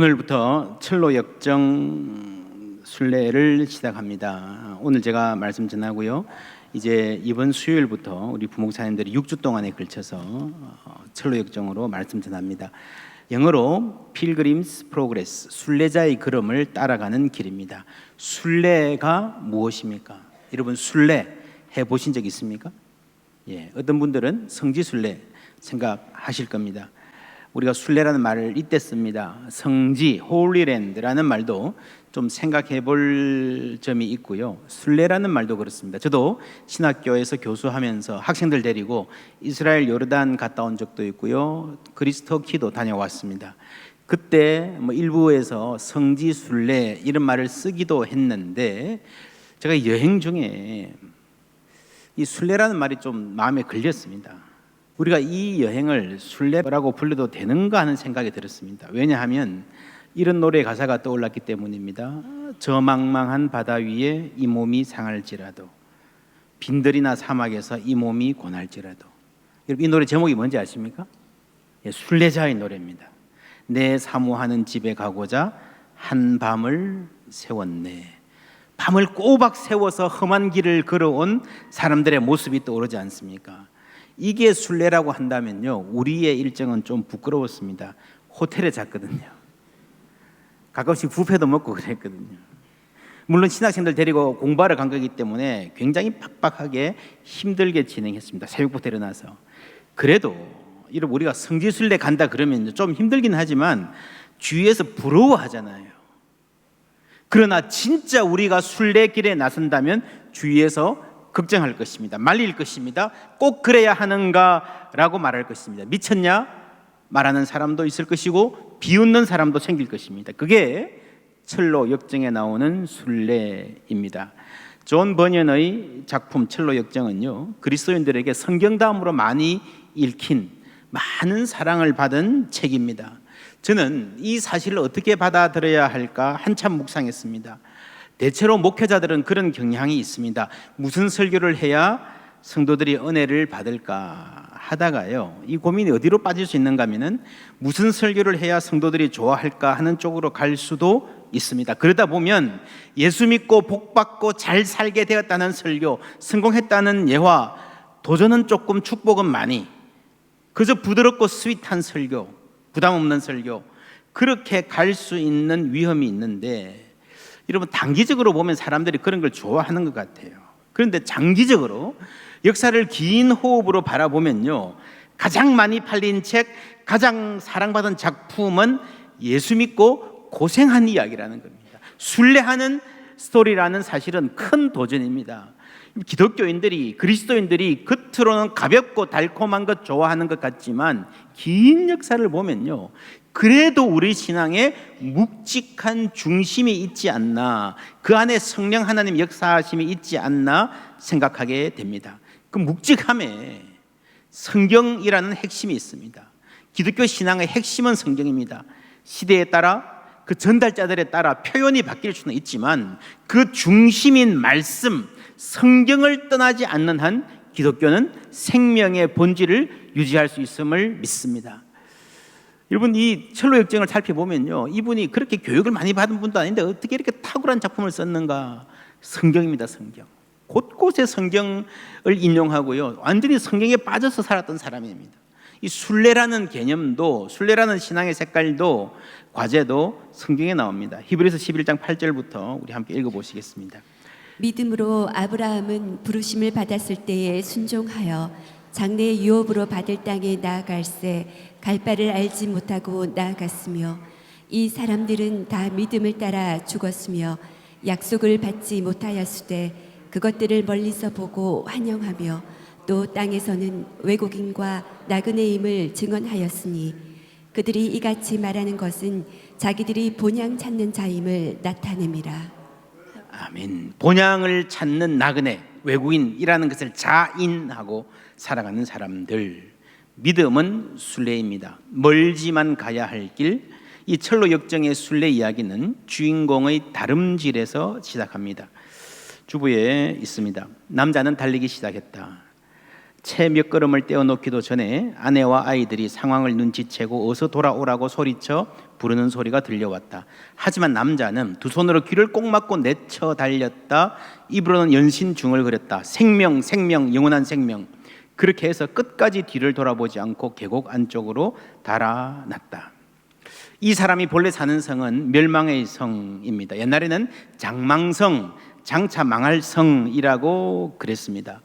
오늘부터 철로 역정 순례를 시작합니다. 오늘 제가 말씀 전하고요. 이제 이번 수요일부터 우리 부목사님들이 6주 동안에 걸쳐서 어, 철로 역정으로 말씀 전합니다. 영어로 Pilgrim's Progress, 순례자의 걸음을 따라가는 길입니다. 순례가 무엇입니까? 여러분 순례 해 보신 적 있습니까? 예, 어떤 분들은 성지 순례 생각하실 겁니다. 우리가 순례라는 말을 이때 씁니다. 성지, 홀리랜드라는 말도 좀 생각해 볼 점이 있고요. 순례라는 말도 그렇습니다. 저도 신학교에서 교수하면서 학생들 데리고 이스라엘 요르단 갔다 온 적도 있고요. 그리스토키도 다녀왔습니다. 그때 뭐 일부에서 성지 순례 이런 말을 쓰기도 했는데 제가 여행 중에 이 순례라는 말이 좀 마음에 걸렸습니다. 우리가 이 여행을 순례라고 불러도 되는가 하는 생각이 들었습니다. 왜냐하면 이런 노래 가사가 떠올랐기 때문입니다. 저 망망한 바다 위에 이 몸이 상할지라도 빈들이나 사막에서 이 몸이 고날지라도 여러분 이 노래 제목이 뭔지 아십니까? 예, 순례자의 노래입니다. 내 사모하는 집에 가고자 한 밤을 세웠네. 밤을 꼬박 세워서 험한 길을 걸어온 사람들의 모습이 떠오르지 않습니까? 이게 순례라고 한다면요, 우리의 일정은 좀 부끄러웠습니다. 호텔에 잤거든요. 가끔씩 부페도 먹고 그랬거든요. 물론 신학생들 데리고 공부하러 간 거기 때문에 굉장히 팍팍하게 힘들게 진행했습니다. 새벽부터 일어나서. 그래도 이런 우리가 성지순례 간다 그러면 좀 힘들긴 하지만 주위에서 부러워하잖아요. 그러나 진짜 우리가 순례길에 나선다면 주위에서 걱정할 것입니다. 말릴 것입니다. 꼭 그래야 하는가라고 말할 것입니다. 미쳤냐? 말하는 사람도 있을 것이고 비웃는 사람도 생길 것입니다. 그게 철로 역정에 나오는 순례입니다. 존 버년의 작품 철로 역정은요 그리스도인들에게 성경 다음으로 많이 읽힌 많은 사랑을 받은 책입니다. 저는 이 사실을 어떻게 받아들여야 할까 한참 묵상했습니다. 대체로 목회자들은 그런 경향이 있습니다. 무슨 설교를 해야 성도들이 은혜를 받을까 하다가요. 이 고민이 어디로 빠질 수 있는가 하면은 무슨 설교를 해야 성도들이 좋아할까 하는 쪽으로 갈 수도 있습니다. 그러다 보면 예수 믿고 복 받고 잘 살게 되었다는 설교, 성공했다는 예화, 도전은 조금 축복은 많이 그저 부드럽고 스윗한 설교, 부담 없는 설교 그렇게 갈 수 있는 위험이 있는데 여러분 단기적으로 보면 사람들이 그런 걸 좋아하는 것 같아요. 그런데 장기적으로 역사를 긴 호흡으로 바라보면요. 가장 많이 팔린 책, 가장 사랑받은 작품은 예수 믿고 고생한 이야기라는 겁니다. 순례하는 스토리라는 사실은 큰 도전입니다. 기독교인들이 그리스도인들이 겉으로는 가볍고 달콤한 것 좋아하는 것 같지만 긴 역사를 보면요. 그래도 우리 신앙에 묵직한 중심이 있지 않나, 그 안에 성령 하나님 역사하심이 있지 않나 생각하게 됩니다. 그 묵직함에 성경이라는 핵심이 있습니다. 기독교 신앙의 핵심은 성경입니다. 시대에 따라 그 전달자들에 따라 표현이 바뀔 수는 있지만 그 중심인 말씀, 성경을 떠나지 않는 한 기독교는 생명의 본질을 유지할 수 있음을 믿습니다. 여러분 이 철로 역정을 살펴보면요 이분이 그렇게 교육을 많이 받은 분도 아닌데 어떻게 이렇게 탁월한 작품을 썼는가? 성경입니다 성경. 곳곳에 성경을 인용하고요 완전히 성경에 빠져서 살았던 사람입니다. 이 순례라는 개념도 순례라는 신앙의 색깔도 과제도 성경에 나옵니다. 히브리서 11장 8절부터 우리 함께 읽어 보시겠습니다. 믿음으로 아브라함은 부르심을 받았을 때에 순종하여 장래의 유업으로 받을 땅에 나아갈새 갈 바를 알지 못하고 나아갔으며 이 사람들은 다 믿음을 따라 죽었으며 약속을 받지 못하였으되 그것들을 멀리서 보고 환영하며 또 땅에서는 외국인과 나그네임을 증언하였으니 그들이 이같이 말하는 것은 자기들이 본향 찾는 자임을 나타냅니다. 아멘 본향을 찾는 나그네 외국인이라는 것을 자인하고 살아가는 사람들 믿음은 순례입니다. 멀지만 가야 할 길. 이 철로 역정의 순례 이야기는 주인공의 다름질에서 시작합니다. 주부에 있습니다. 남자는 달리기 시작했다. 채 몇 걸음을 떼어 놓기도 전에 아내와 아이들이 상황을 눈치채고 어서 돌아오라고 소리쳐 부르는 소리가 들려왔다. 하지만 남자는 두 손으로 귀를 꼭 막고 내쳐 달렸다. 입으로는 연신 중을 그렸다. 생명, 생명, 영원한 생명. 그렇게 해서 끝까지 뒤를 돌아보지 않고 계곡 안쪽으로 달아났다. 이 사람이 본래 사는 성은 멸망의 성입니다. 옛날에는 장망성, 장차 망할 성이라고 그랬습니다.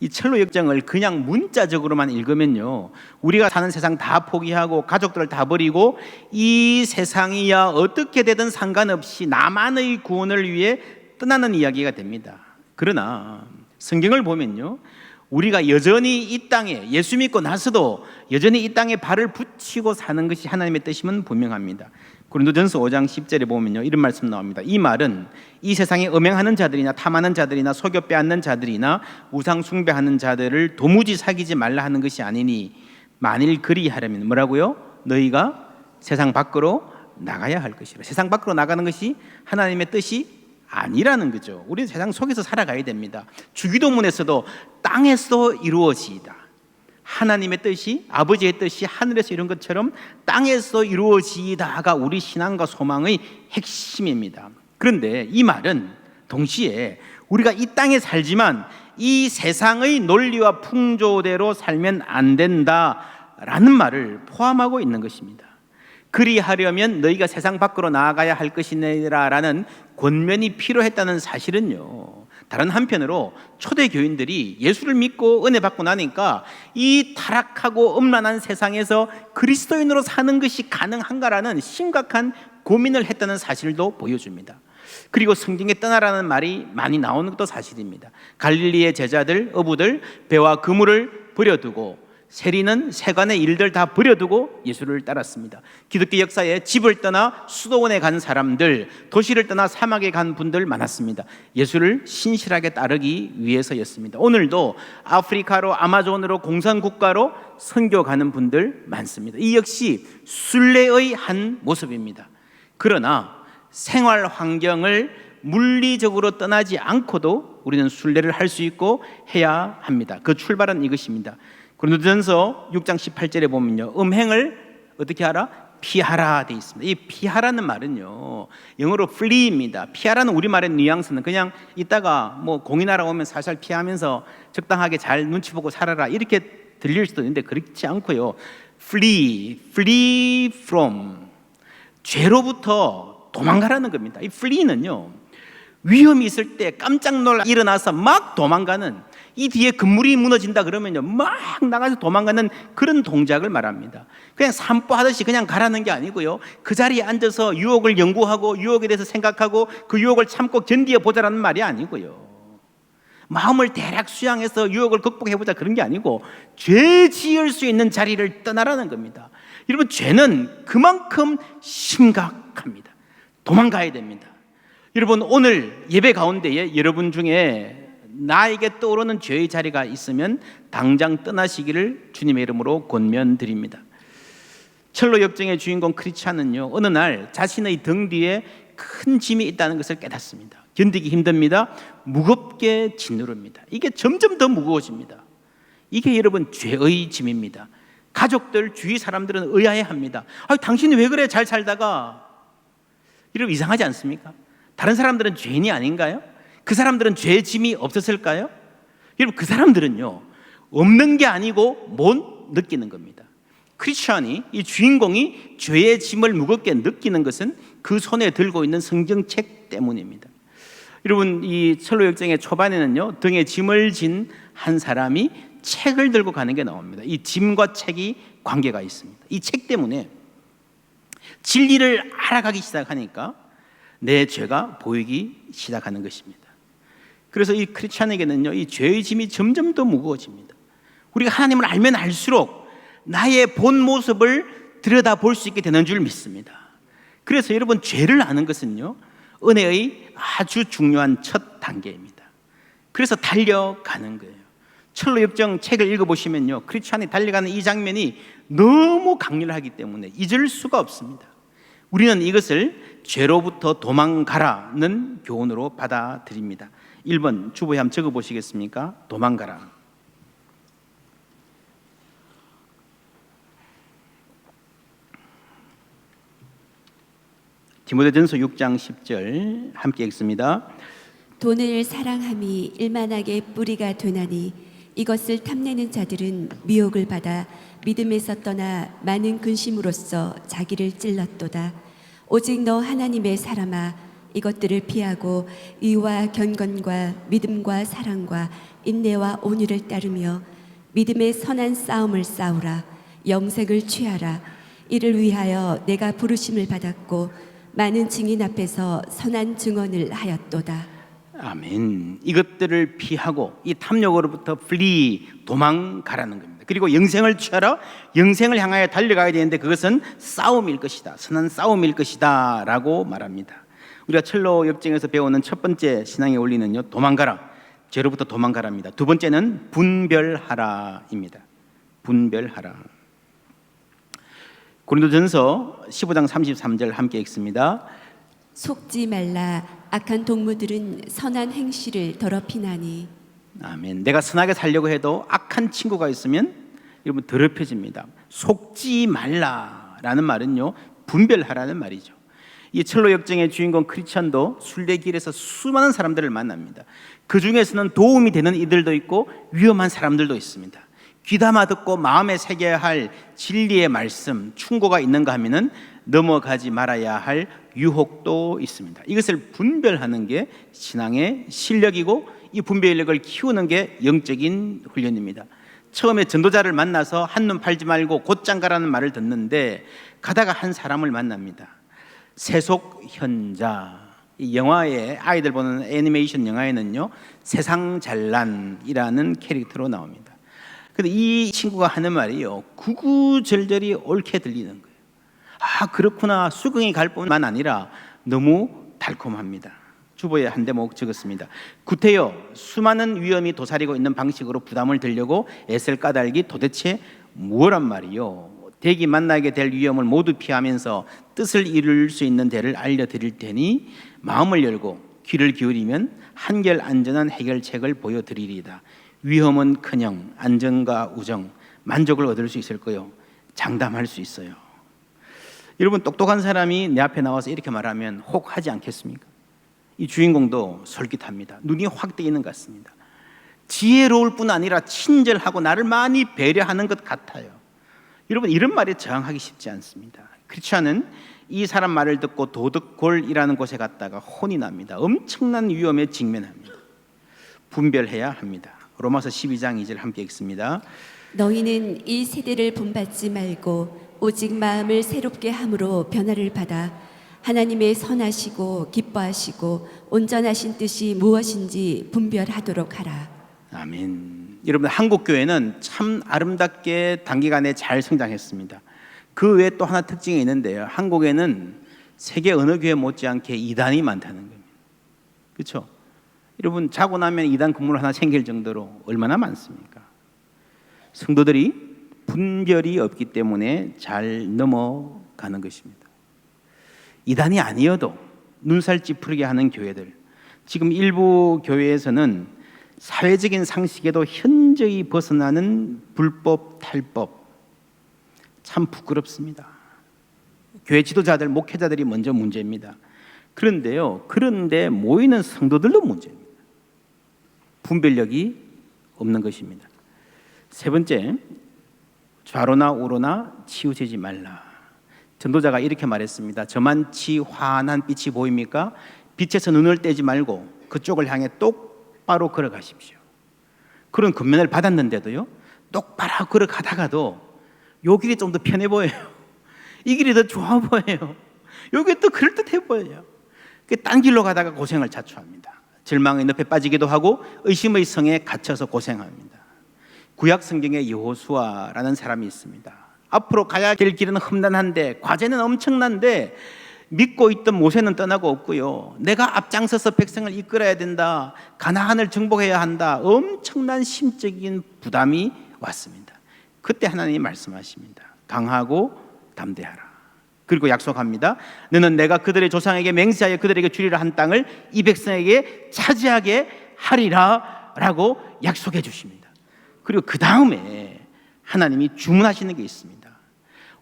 이 철로 역정을 그냥 문자적으로만 읽으면요. 우리가 사는 세상 다 포기하고 가족들을 다 버리고 이 세상이야 어떻게 되든 상관없이 나만의 구원을 위해 떠나는 이야기가 됩니다. 그러나 성경을 보면요. 우리가 여전히 이 땅에 예수 믿고 나서도 여전히 이 땅에 발을 붙이고 사는 것이 하나님의 뜻임은 분명합니다. 고린도전서 5장 10절에 보면요. 이런 말씀 나옵니다. 이 말은 이 세상에 음행하는 자들이나 탐하는 자들이나 속여 빼앗는 자들이나 우상 숭배하는 자들을 도무지 사귀지 말라 하는 것이 아니니 만일 그리하려면 뭐라고요? 너희가 세상 밖으로 나가야 할 것이라. 세상 밖으로 나가는 것이 하나님의 뜻이 아니라는 거죠. 우리 세상 속에서 살아가야 됩니다. 주기도문에서도 땅에서 이루어지이다. 하나님의 뜻이 아버지의 뜻이 하늘에서 이룬 것처럼 땅에서 이루어지다가 우리 신앙과 소망의 핵심입니다. 그런데 이 말은 동시에 우리가 이 땅에 살지만 이 세상의 논리와 풍조대로 살면 안 된다라는 말을 포함하고 있는 것입니다. 그리하려면 너희가 세상 밖으로 나아가야 할 것이니라라는 권면이 필요했다는 사실은요. 다른 한편으로 초대 교인들이 예수를 믿고 은혜 받고 나니까 이 타락하고 음란한 세상에서 그리스도인으로 사는 것이 가능한가라는 심각한 고민을 했다는 사실도 보여줍니다. 그리고 성경에 떠나라는 말이 많이 나오는 것도 사실입니다. 갈릴리의 제자들, 어부들 배와 그물을 버려두고 세리는 세간의 일들 다 버려두고 예수를 따랐습니다. 기독교 역사에 집을 떠나 수도원에 간 사람들, 도시를 떠나 사막에 간 분들 많았습니다. 예수를 신실하게 따르기 위해서였습니다. 오늘도 아프리카로 아마존으로 공산 국가로 선교 가는 분들 많습니다. 이 역시 순례의 한 모습입니다. 그러나 생활 환경을 물리적으로 떠나지 않고도 우리는 순례를 할 수 있고 해야 합니다. 그 출발은 이것입니다. 고린도전서 6장 18절에 보면요. 음행을 어떻게 하라? 피하라 돼 있습니다. 이 피하라는 말은요. 영어로 flee입니다. 피하라는 우리말의 뉘앙스는 그냥 이따가 뭐 공인하러 오면 살살 피하면서 적당하게 잘 눈치 보고 살아라 이렇게 들릴 수도 있는데 그렇지 않고요. flee, flee from 죄로부터 도망가라는 겁니다. 이 flee는요. 위험이 있을 때 깜짝 놀라 일어나서 막 도망가는 이 뒤에 건물이 무너진다 그러면요 막 나가서 도망가는 그런 동작을 말합니다. 그냥 산보하듯이 그냥 가라는 게 아니고요 그 자리에 앉아서 유혹을 연구하고 유혹에 대해서 생각하고 그 유혹을 참고 견디어 보자라는 말이 아니고요. 마음을 대략 수양해서 유혹을 극복해 보자 그런 게 아니고 죄 지을 수 있는 자리를 떠나라는 겁니다. 여러분 죄는 그만큼 심각합니다. 도망가야 됩니다. 여러분 오늘 예배 가운데에 여러분 중에 나에게 떠오르는 죄의 자리가 있으면 당장 떠나시기를 주님의 이름으로 권면드립니다. 철로 역정의 주인공 크리스찬은요 어느 날 자신의 등 뒤에 큰 짐이 있다는 것을 깨닫습니다. 견디기 힘듭니다. 무겁게 짓누릅니다. 이게 점점 더 무거워집니다. 이게 여러분 죄의 짐입니다. 가족들 주위 사람들은 의아해합니다. 아, 당신이 왜 그래 잘 살다가 이러면 이상하지 않습니까? 다른 사람들은 죄인이 아닌가요? 그 사람들은 죄 짐이 없었을까요? 여러분 그 사람들은요 없는 게 아니고 못 느끼는 겁니다. 크리스천이 이 주인공이 죄의 짐을 무겁게 느끼는 것은 그 손에 들고 있는 성경책 때문입니다. 여러분 이 철로 역정의 초반에는요 등에 짐을 진 한 사람이 책을 들고 가는 게 나옵니다. 이 짐과 책이 관계가 있습니다. 이 책 때문에 진리를 알아가기 시작하니까 내 죄가 보이기 시작하는 것입니다. 그래서 이 크리스찬에게는요, 이 죄의 짐이 점점 더 무거워집니다. 우리가 하나님을 알면 알수록 나의 본 모습을 들여다 볼 수 있게 되는 줄 믿습니다. 그래서 여러분, 죄를 아는 것은요, 은혜의 아주 중요한 첫 단계입니다. 그래서 달려가는 거예요. 철로 역정 책을 읽어보시면요, 크리스찬이 달려가는 이 장면이 너무 강렬하기 때문에 잊을 수가 없습니다. 우리는 이것을 죄로부터 도망가라는 교훈으로 받아들입니다. 1번 주보에 한번 적어 보시겠습니까? 도망가라. 디모데전서 6장 10절 함께 읽습니다. 돈을 사랑함이 일만하게 뿌리가 되나니 이것을 탐내는 자들은 미혹을 받아 믿음에서 떠나 많은 근심으로써 자기를 찔렀도다. 오직 너 하나님의 사람아 이것들을 피하고 의와 경건과 믿음과 사랑과 인내와 온유를 따르며 믿음의 선한 싸움을 싸우라 영생을 취하라 이를 위하여 내가 부르심을 받았고 많은 증인 앞에서 선한 증언을 하였도다. 아멘. 이것들을 피하고 이 탐욕으로부터 플리 도망가라는 겁니다. 그리고 영생을 취하라. 영생을 향하여 달려가야 되는데 그것은 싸움일 것이다. 선한 싸움일 것이다 라고 말합니다. 우리가 철로 역정에서 배우는 첫 번째 신앙의 원리는요. 도망가라. 죄로부터 도망가라입니다. 두 번째는 분별하라입니다. 분별하라. 고린도전서 15장 33절 함께 읽습니다. 속지 말라 악한 동무들은 선한 행실을 더럽히나니 아멘. 내가 선하게 살려고 해도 악한 친구가 있으면 여러분 더럽혀집니다. 속지 말라라는 말은요 분별하라는 말이죠. 이 철로 역정의 주인공 크리스천도 순례길에서 수많은 사람들을 만납니다. 그 중에서는 도움이 되는 이들도 있고 위험한 사람들도 있습니다. 귀담아 듣고 마음에 새겨야 할 진리의 말씀, 충고가 있는가 하면은 넘어가지 말아야 할 유혹도 있습니다. 이것을 분별하는 게 신앙의 실력이고 이 분별력을 키우는 게 영적인 훈련입니다. 처음에 전도자를 만나서 한눈 팔지 말고 곧장 가라는 말을 듣는데 가다가 한 사람을 만납니다. 세속 현자. 이 영화에 아이들 보는 애니메이션 영화에는요 세상 잘난이라는 캐릭터로 나옵니다. 근데 이 친구가 하는 말이요 구구절절이 옳게 들리는 거예요. 아 그렇구나 수긍이 갈 뿐만 아니라 너무 달콤합니다. 주보에 한 대목 적었습니다. 구태여 수많은 위험이 도사리고 있는 방식으로 부담을 들려고 애쓸 까닭이 도대체 무엇란 말이요? 대기 만나게 될 위험을 모두 피하면서 뜻을 이룰 수 있는 데를 알려드릴 테니 마음을 열고 귀를 기울이면 한결 안전한 해결책을 보여드리리다. 위험은 커녕 안전과 우정, 만족을 얻을 수 있을 거요. 장담할 수 있어요. 여러분 똑똑한 사람이 내 앞에 나와서 이렇게 말하면 혹 하지 않겠습니까? 이 주인공도 솔깃합니다. 눈이 확 뜨이는 것 같습니다. 지혜로울 뿐 아니라 친절하고 나를 많이 배려하는 것 같아요. 여러분 이런 말에 저항하기 쉽지 않습니다. 크리스천은 이 사람 말을 듣고 도덕골이라는 곳에 갔다가 혼이 납니다. 엄청난 위험에 직면합니다. 분별해야 합니다. 로마서 12장 2절 함께 읽습니다. 너희는 이 세대를 본받지 말고 오직 마음을 새롭게 함으로 변화를 받아 하나님의 선하시고 기뻐하시고 온전하신 뜻이 무엇인지 분별하도록 하라. 아멘. 여러분 한국 교회는 참 아름답게 단기간에 잘 성장했습니다. 그 외에 또 하나 특징이 있는데요. 한국에는 세계 어느 교회 못지않게 이단이 많다는 겁니다. 그렇죠? 여러분 자고 나면 이단 건물 하나 생길 정도로 얼마나 많습니까? 성도들이 분별이 없기 때문에 잘 넘어가는 것입니다. 이단이 아니어도 눈살 찌푸리게 하는 교회들. 지금 일부 교회에서는 사회적인 상식에도 현저히 벗어나는 불법 탈법 참 부끄럽습니다. 교회 지도자들 목회자들이 먼저 문제입니다. 그런데요. 그런데 모이는 성도들도 문제입니다. 분별력이 없는 것입니다. 세 번째, 좌로나 우로나 치우치지 말라. 전도자가 이렇게 말했습니다. 저만치 환한 빛이 보입니까? 빛에서 눈을 떼지 말고 그쪽을 향해 똑 바로 걸어가십시오. 그런 권면을 받았는데도요. 똑바로 걸어가다가도 요 길이 좀 더 편해 보여요. 이 길이 더 좋아 보여요. 여기 또 그럴듯해 보여요. 딴 길로 가다가 고생을 자초합니다. 절망의 늪에 빠지기도 하고 의심의 성에 갇혀서 고생합니다. 구약 성경에 여호수아라는 사람이 있습니다. 앞으로 가야 될 길은 험난한데 과제는 엄청난데 믿고 있던 모세는 떠나고 없고요. 내가 앞장서서 백성을 이끌어야 된다. 가나안을 정복해야 한다. 엄청난 심적인 부담이 왔습니다. 그때 하나님이 말씀하십니다. 강하고 담대하라. 그리고 약속합니다. 너는 내가 그들의 조상에게 맹세하여 그들에게 주리라 한 땅을 이 백성에게 차지하게 하리라라고 약속해 주십니다. 그리고 그 다음에 하나님이 주문하시는 게 있습니다.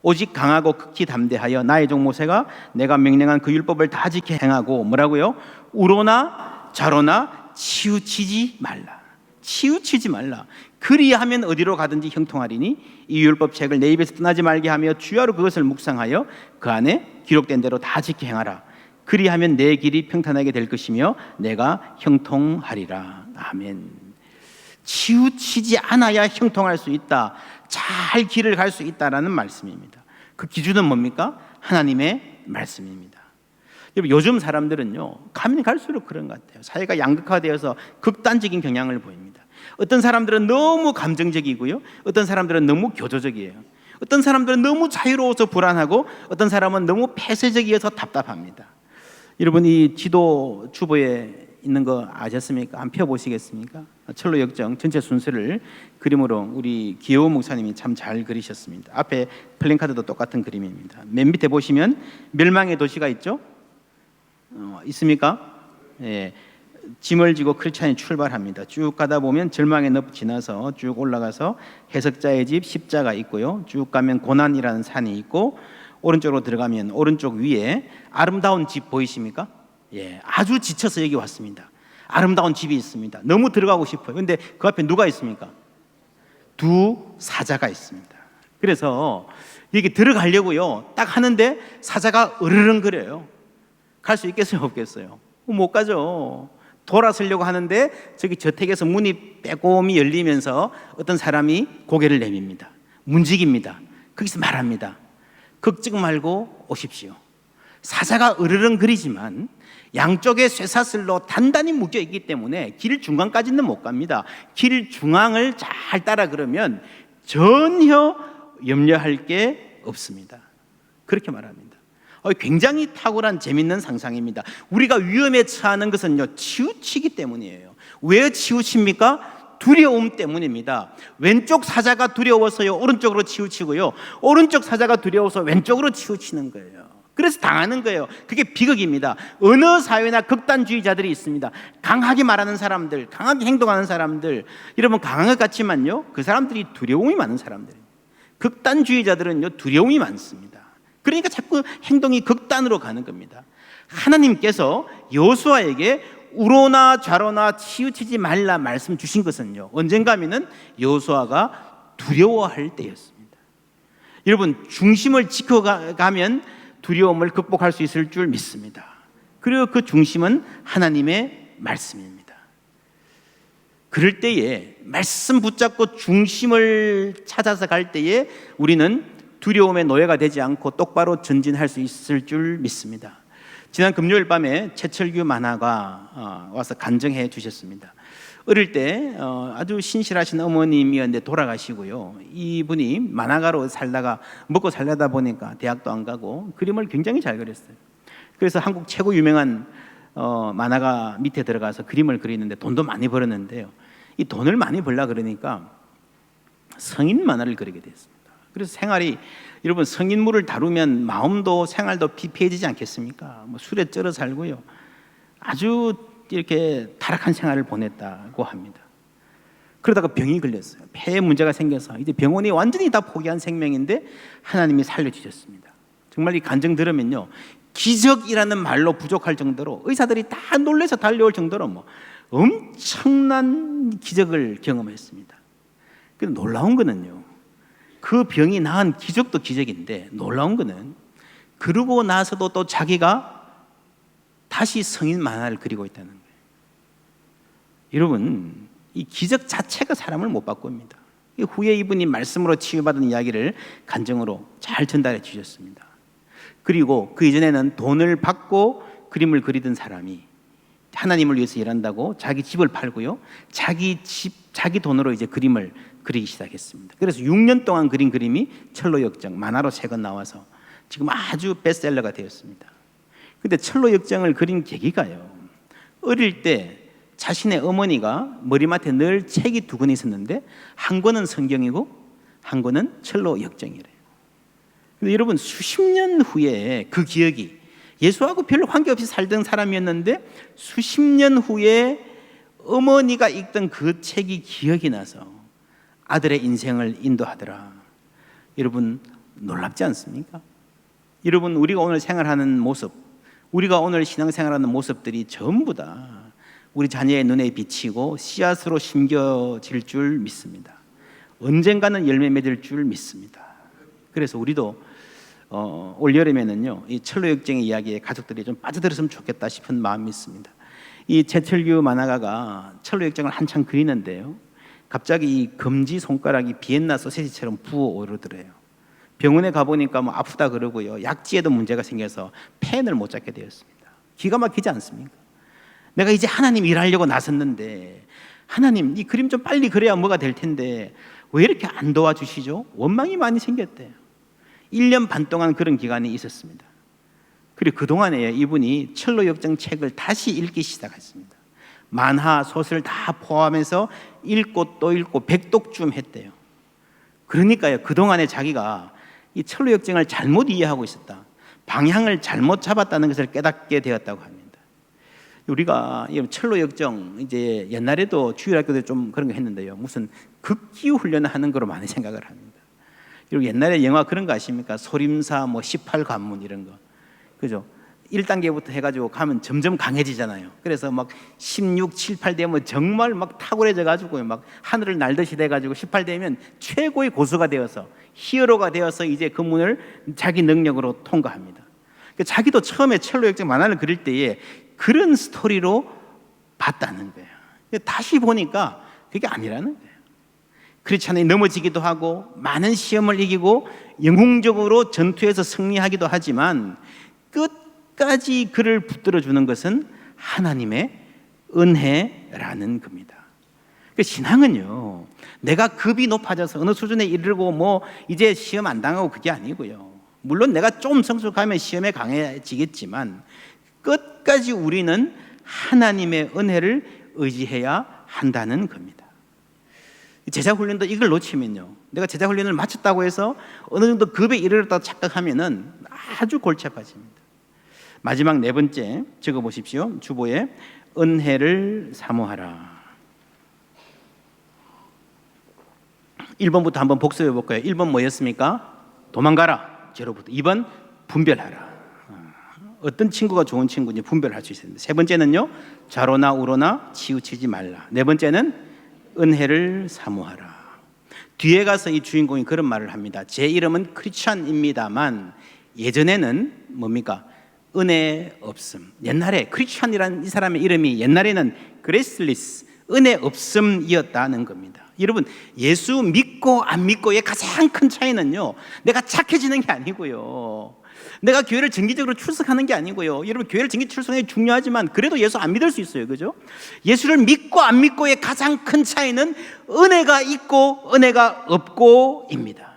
오직 강하고 극히 담대하여 나의 종 모세가 내가 명령한 그 율법을 다 지켜 행하고 뭐라고요? 우로나 좌로나 치우치지 말라. 치우치지 말라. 그리하면 어디로 가든지 형통하리니 이 율법 책을 내 입에서 떠나지 말게 하며 주야로 그것을 묵상하여 그 안에 기록된 대로 다 지켜 행하라. 그리하면 내 길이 평탄하게 될 것이며 내가 형통하리라. 아멘. 치우치지 않아야 형통할 수 있다. 잘 길을 갈 수 있다라는 말씀입니다. 그 기준은 뭡니까? 하나님의 말씀입니다. 여러분 요즘 사람들은요 가면 갈수록 그런 것 같아요. 사회가 양극화되어서 극단적인 경향을 보입니다. 어떤 사람들은 너무 감정적이고요. 어떤 사람들은 너무 교조적이에요. 어떤 사람들은 너무 자유로워서 불안하고 어떤 사람은 너무 폐쇄적이어서 답답합니다. 여러분 이 지도 주보에 있는 거 아셨습니까? 안 펴보시겠습니까? 철로 역정 전체 순서를 그림으로 우리 기호 목사님이 참 잘 그리셨습니다. 앞에 플랜카드도 똑같은 그림입니다. 맨 밑에 보시면 멸망의 도시가 있죠? 어, 있습니까? 예. 짐을 지고 크리스찬이 출발합니다. 쭉 가다 보면 절망의 늪 지나서 쭉 올라가서 해석자의 집 십자가 있고요. 쭉 가면 고난이라는 산이 있고 오른쪽으로 들어가면 오른쪽 위에 아름다운 집 보이십니까? 예, 아주 지쳐서 여기 왔습니다. 아름다운 집이 있습니다. 너무 들어가고 싶어요. 근데 그 앞에 누가 있습니까? 두 사자가 있습니다. 그래서 여기 들어가려고요. 딱 하는데 사자가 으르렁거려요. 갈 수 있겠어요, 없겠어요? 못 가죠. 돌아서려고 하는데 저기 저택에서 문이 빼꼼히 열리면서 어떤 사람이 고개를 내밉니다. 문직입니다. 거기서 말합니다. 걱정 말고 오십시오. 사자가 으르렁거리지만 양쪽에 쇠사슬로 단단히 묶여 있기 때문에 길 중간까지는 못 갑니다. 길 중앙을 잘 따라 그러면 전혀 염려할 게 없습니다. 그렇게 말합니다. 어, 굉장히 탁월한 재밌는 상상입니다. 우리가 위험에 처하는 것은요 치우치기 때문이에요. 왜 치우칩니까? 두려움 때문입니다. 왼쪽 사자가 두려워서요 오른쪽으로 치우치고요. 오른쪽 사자가 두려워서 왼쪽으로 치우치는 거예요. 그래서 당하는 거예요. 그게 비극입니다. 어느 사회나 극단주의자들이 있습니다. 강하게 말하는 사람들, 강하게 행동하는 사람들, 여러분 강한 것 같지만요, 그 사람들이 두려움이 많은 사람들이에요. 극단주의자들은요 두려움이 많습니다. 그러니까 자꾸 행동이 극단으로 가는 겁니다. 하나님께서 여수아에게 우로나 좌로나 치우치지 말라 말씀 주신 것은요 언젠가면은 여수아가 두려워할 때였습니다. 여러분 중심을 지켜가면 두려움을 극복할 수 있을 줄 믿습니다. 그리고 그 중심은 하나님의 말씀입니다. 그럴 때에 말씀 붙잡고 중심을 찾아서 갈 때에 우리는 두려움의 노예가 되지 않고 똑바로 전진할 수 있을 줄 믿습니다. 지난 금요일 밤에 최철규 만화가 어, 와서 간증해 주셨습니다. 어릴 때 어, 아주 신실하신 어머님이었는데 돌아가시고요. 이분이 만화가로 살다가 먹고 살려다 보니까 대학도 안 가고 그림을 굉장히 잘 그렸어요. 그래서 한국 최고 유명한 어, 만화가 밑에 들어가서 그림을 그리는데 돈도 많이 벌었는데요. 이 돈을 많이 벌라 그러니까 성인 만화를 그리게 됐습니다. 그래서 생활이 여러분 성인물을 다루면 마음도 생활도 피폐해지지 않겠습니까? 뭐 술에 쩔어 살고요. 아주 이렇게 타락한 생활을 보냈다고 합니다. 그러다가 병이 걸렸어요. 폐에 문제가 생겨서 이제 병원이 완전히 다 포기한 생명인데 하나님이 살려주셨습니다. 정말 이 간증 들으면요. 기적이라는 말로 부족할 정도로 의사들이 다 놀래서 달려올 정도로 뭐 엄청난 기적을 경험했습니다. 근데 놀라운 거는요. 그 병이 나은 기적도 기적인데 놀라운 거는 그러고 나서도 또 자기가 다시 성인 만화를 그리고 있다는. 여러분, 이 기적 자체가 사람을 못 바꿉니다. 후에 이분이 말씀으로 치유받은 이야기를 간증으로 잘 전달해 주셨습니다. 그리고 그 이전에는 돈을 받고 그림을 그리던 사람이 하나님을 위해서 일한다고 자기 집을 팔고요. 자기 집, 자기 돈으로 이제 그림을 그리기 시작했습니다. 그래서 6년 동안 그린 그림이 철로 역정 만화로 세권 나와서 지금 아주 베스트셀러가 되었습니다. 근데 철로 역정을 그린 계기가요. 어릴 때 자신의 어머니가 머리맡에 늘 책이 두 권 있었는데 한 권은 성경이고 한 권은 철로 역정이래요. 근데 여러분 수십 년 후에 그 기억이 예수하고 별로 관계없이 살던 사람이었는데 수십 년 후에 어머니가 읽던 그 책이 기억이 나서 아들의 인생을 인도하더라. 여러분 놀랍지 않습니까? 여러분 우리가 오늘 생활하는 모습, 우리가 오늘 신앙생활하는 모습들이 전부 다 우리 자녀의 눈에 비치고 씨앗으로 심겨질 줄 믿습니다. 언젠가는 열매 맺을 줄 믿습니다. 그래서 우리도 어, 올 여름에는요 이 철로 역정의 이야기에 가족들이 좀 빠져들었으면 좋겠다 싶은 마음이 있습니다. 이 최철규 만화가가 철로 역정을 한창 그리는데요. 갑자기 이 검지 손가락이 비엔나 소세지처럼 부어 오르더래요. 병원에 가보니까 뭐 아프다 그러고요. 약지에도 문제가 생겨서 펜을 못 잡게 되었습니다. 기가 막히지 않습니까? 내가 이제 하나님 일하려고 나섰는데 하나님 이 그림 좀 빨리 그려야 뭐가 될 텐데 왜 이렇게 안 도와주시죠? 원망이 많이 생겼대요. 1년 반 동안 그런 기간이 있었습니다. 그리고 그동안에 이분이 철로 역정 책을 다시 읽기 시작했습니다. 만화, 소설 다 포함해서 읽고 또 읽고 백독쯤 했대요. 그러니까요, 그동안에 자기가 이 철로 역정을 잘못 이해하고 있었다. 방향을 잘못 잡았다는 것을 깨닫게 되었다고 합니다. 우리가 이 철로 역정 이제 옛날에도 주일학교도 좀 그런 거 했는데요. 무슨 극기 훈련을 하는 거로 많이 생각을 합니다. 그리고 옛날에 영화 그런 거 아십니까? 소림사 뭐 18관문 이런 거. 그죠? 1단계부터 해가지고 가면 점점 강해지잖아요. 그래서 막 16, 7, 8 되면 정말 막 탁월해져 가지고 막 하늘을 날듯이 돼가지고 18 되면 최고의 고수가 되어서 히어로가 되어서 이제 그 문을 자기 능력으로 통과합니다. 그러니까 자기도 처음에 첼로 역정 만화를 그릴 때에 그런 스토리로 봤다는 거예요. 다시 보니까 그게 아니라는 거예요. 그렇지 않아요. 넘어지기도 하고 많은 시험을 이기고 영웅적으로 전투에서 승리하기도 하지만 끝까지 그를 붙들어 주는 것은 하나님의 은혜라는 겁니다. 그 신앙은요. 내가 급이 높아져서 어느 수준에 이르고 뭐 이제 시험 안 당하고 그게 아니고요. 물론 내가 좀 성숙하면 시험에 강해지겠지만 끝 까지 우리는 하나님의 은혜를 의지해야 한다는 겁니다. 제자 훈련도 이걸 놓치면요. 내가 제자 훈련을 마쳤다고 해서 어느 정도 급에 이르렀다 착각하면은 아주 골치 아파집니다. 마지막 네 번째 적어 보십시오. 주보에 은혜를 사모하라. 1번부터 한번 복습해 볼까요? 1번 뭐였습니까? 도망가라. 제로부터. 2번 분별하라. 어떤 친구가 좋은 친구인지 분별할 수 있습니다. 세 번째는요. 좌로나 우로나 치우치지 말라. 네 번째는 은혜를 사모하라. 뒤에 가서 이 주인공이 그런 말을 합니다. 제 이름은 크리스찬입니다만 예전에는 뭡니까? 은혜 없음. 옛날에 크리스찬이라는 이 사람의 이름이 옛날에는 그레슬리스 은혜 없음이었다는 겁니다. 여러분 예수 믿고 안 믿고의 가장 큰 차이는요. 내가 착해지는 게 아니고요. 내가 교회를 정기적으로 출석하는 게 아니고요. 여러분 교회를 정기 출석하는 게 중요하지만 그래도 예수 안 믿을 수 있어요. 그죠? 예수를 믿고 안 믿고의 가장 큰 차이는 은혜가 있고 은혜가 없고입니다.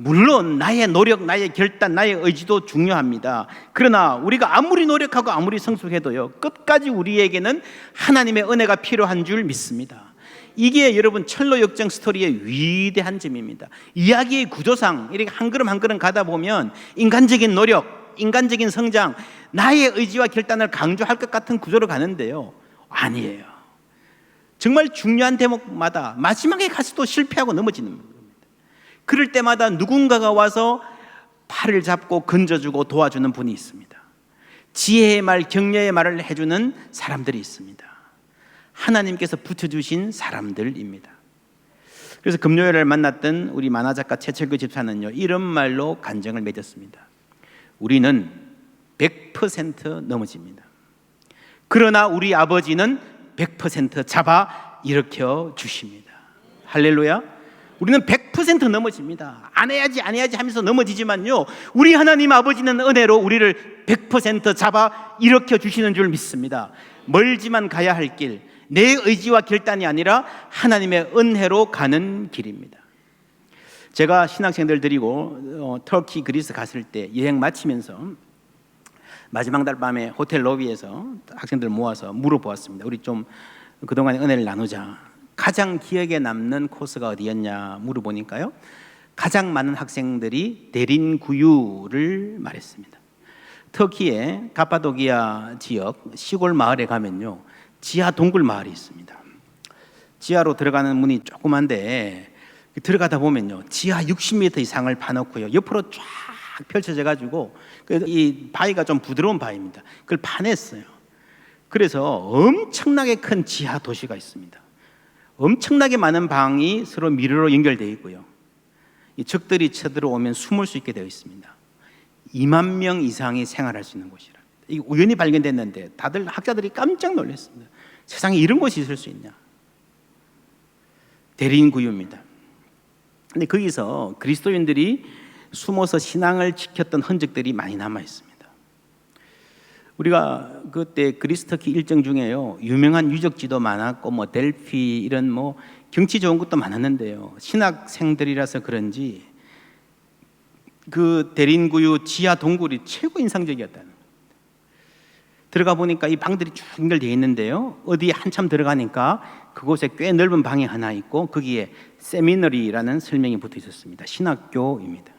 물론 나의 노력, 나의 결단, 나의 의지도 중요합니다. 그러나 우리가 아무리 노력하고 아무리 성숙해도요. 끝까지 우리에게는 하나님의 은혜가 필요한 줄 믿습니다. 이게 여러분 철로 역정 스토리의 위대한 점입니다. 이야기의 구조상 이렇게 한 걸음 한 걸음 가다 보면 인간적인 노력, 인간적인 성장, 나의 의지와 결단을 강조할 것 같은 구조로 가는데요. 아니에요. 정말 중요한 대목마다 마지막에 가서 또 실패하고 넘어지는 겁니다. 그럴 때마다 누군가가 와서 팔을 잡고 건져주고 도와주는 분이 있습니다. 지혜의 말, 격려의 말을 해주는 사람들이 있습니다. 하나님께서 붙여주신 사람들입니다. 그래서 금요일을 만났던 우리 만화 작가 최철규 집사는요 이런 말로 간정을 맺었습니다. 우리는 100% 넘어집니다. 그러나 우리 아버지는 100% 잡아 일으켜 주십니다. 할렐루야. 우리는 100% 넘어집니다. 안 해야지, 안 해야지 하면서 넘어지지만요. 우리 하나님 아버지는 은혜로 우리를 100% 잡아 일으켜 주시는 줄 믿습니다. 멀지만 가야 할 길, 내 의지와 결단이 아니라 하나님의 은혜로 가는 길입니다. 제가 신학생들 데리고 어, 터키 그리스 갔을 때 여행 마치면서 마지막 날 밤에 호텔 로비에서 학생들 모아서 물어보았습니다. 우리 좀 그동안의 은혜를 나누자. 가장 기억에 남는 코스가 어디였냐 물어보니까요. 가장 많은 학생들이 데린구유를 말했습니다. 터키의 가파도기아 지역 시골 마을에 가면요. 지하 동굴 마을이 있습니다. 지하로 들어가는 문이 조그만데 들어가다 보면요 지하 60m 이상을 파놓고요 옆으로 쫙 펼쳐져 가지고 그이 바위가 좀 부드러운 바위입니다. 그걸 파냈어요. 그래서 엄청나게 큰 지하 도시가 있습니다. 엄청나게 많은 방이 서로 미러로 연결되어 있고요. 이 적들이 쳐들어오면 숨을 수 있게 되어 있습니다. 2만 명 이상이 생활할 수 있는 곳이라. 이 우연히 발견됐는데 다들 학자들이 깜짝 놀랐습니다. 세상에 이런 곳이 있을 수 있냐? 대린구유입니다. 근데 거기서 그리스도인들이 숨어서 신앙을 지켰던 흔적들이 많이 남아 있습니다. 우리가 그때 그리스 터키 일정 중에요 유명한 유적지도 많았고 뭐 델피 이런 뭐 경치 좋은 것도 많았는데요 신학생들이라서 그런지 그 대린구유 지하 동굴이 최고 인상적이었다는. 들어가 보니까 이 방들이 쭉 연결되어 있는데요 어디에 한참 들어가니까 그곳에 꽤 넓은 방이 하나 있고 거기에 세미너리라는 설명이 붙어 있었습니다 신학교입니다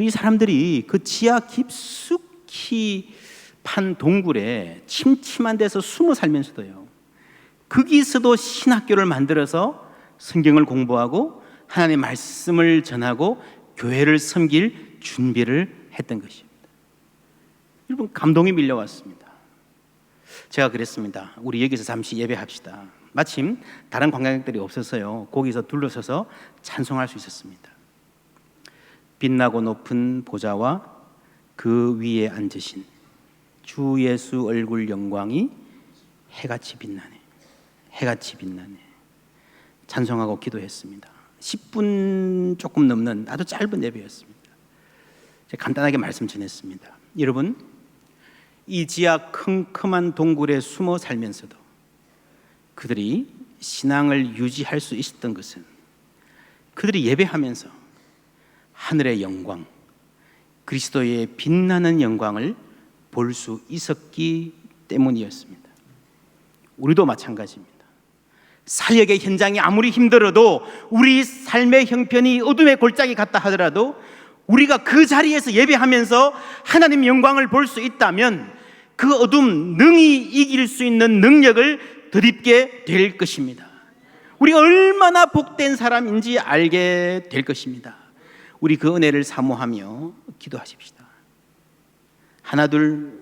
이 사람들이 그 지하 깊숙이 판 동굴에 침침한 데서 숨어 살면서도요. 거기서도 신학교를 만들어서 성경을 공부하고 하나님의 말씀을 전하고 교회를 섬길 준비를 했던 것입니다. 여러분 감동이 밀려왔습니다. 제가 그랬습니다. 우리 여기서 잠시 예배합시다. 마침 다른 관광객들이 없어서요. 거기서 둘러서서 찬송할 수 있었습니다. 빛나고 높은 보좌와 그 위에 앉으신 주 예수 얼굴 영광이 해같이 빛나네. 해같이 빛나네. 찬송하고 기도했습니다. 10분 조금 넘는 아주 짧은 예배였습니다. 간단하게 말씀 전했습니다. 여러분, 이 지하 컴컴한 동굴에 숨어 살면서도 그들이 신앙을 유지할 수 있었던 것은 그들이 예배하면서 하늘의 영광, 그리스도의 빛나는 영광을 볼 수 있었기 때문이었습니다. 우리도 마찬가지입니다. 사역의 현장이 아무리 힘들어도 우리 삶의 형편이 어둠의 골짜기 같다 하더라도 우리가 그 자리에서 예배하면서 하나님 영광을 볼 수 있다면 그 어둠 능히 이길 수 있는 능력을 덧입게 될 것입니다. 우리가 얼마나 복된 사람인지 알게 될 것입니다. 우리 그 은혜를 사모하며 기도하십시다. 하나 둘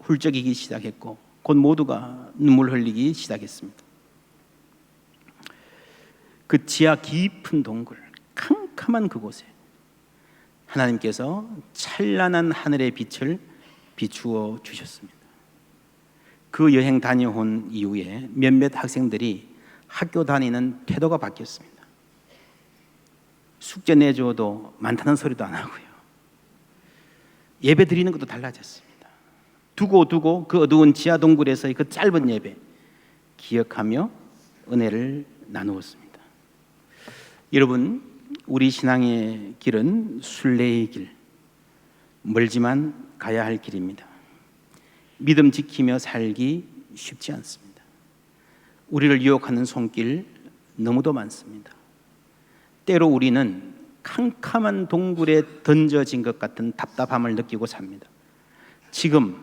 훌쩍이기 시작했고 곧 모두가 눈물 흘리기 시작했습니다. 그 지하 깊은 동굴 캄캄한 그곳에 하나님께서 찬란한 하늘의 빛을 비추어 주셨습니다. 그 여행 다녀온 이후에 몇몇 학생들이 학교 다니는 태도가 바뀌었습니다. 숙제 내줘도 많다는 소리도 안 하고요. 예배 드리는 것도 달라졌습니다. 두고 두고 그 어두운 지하 동굴에서의 그 짧은 예배 기억하며 은혜를 나누었습니다. 여러분, 우리 신앙의 길은 순례의 길, 멀지만 가야 할 길입니다. 믿음 지키며 살기 쉽지 않습니다. 우리를 유혹하는 손길 너무도 많습니다. 때로 우리는 캄캄한 동굴에 던져진 것 같은 답답함을 느끼고 삽니다. 지금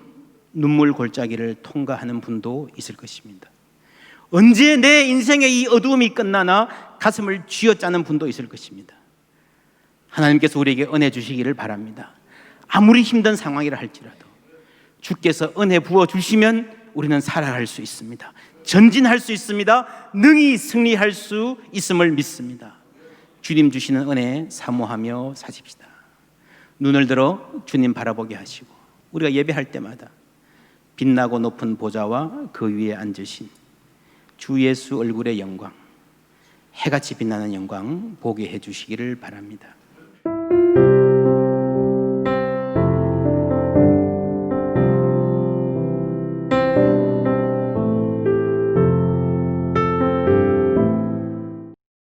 눈물 골짜기를 통과하는 분도 있을 것입니다. 언제 내 인생의 이 어두움이 끝나나 가슴을 쥐어짜는 분도 있을 것입니다. 하나님께서 우리에게 은혜 주시기를 바랍니다. 아무리 힘든 상황이라 할지라도 주께서 은혜 부어 주시면 우리는 살아갈 수 있습니다. 전진할 수 있습니다. 능히 승리할 수 있음을 믿습니다. 주님 주시는 은혜 사모하며 사십시다. 눈을 들어 주님 바라보게 하시고 우리가 예배할 때마다 빛나고 높은 보좌와 그 위에 앉으신 주 예수 얼굴의 영광, 해같이 빛나는 영광 보게 해 주시기를 바랍니다.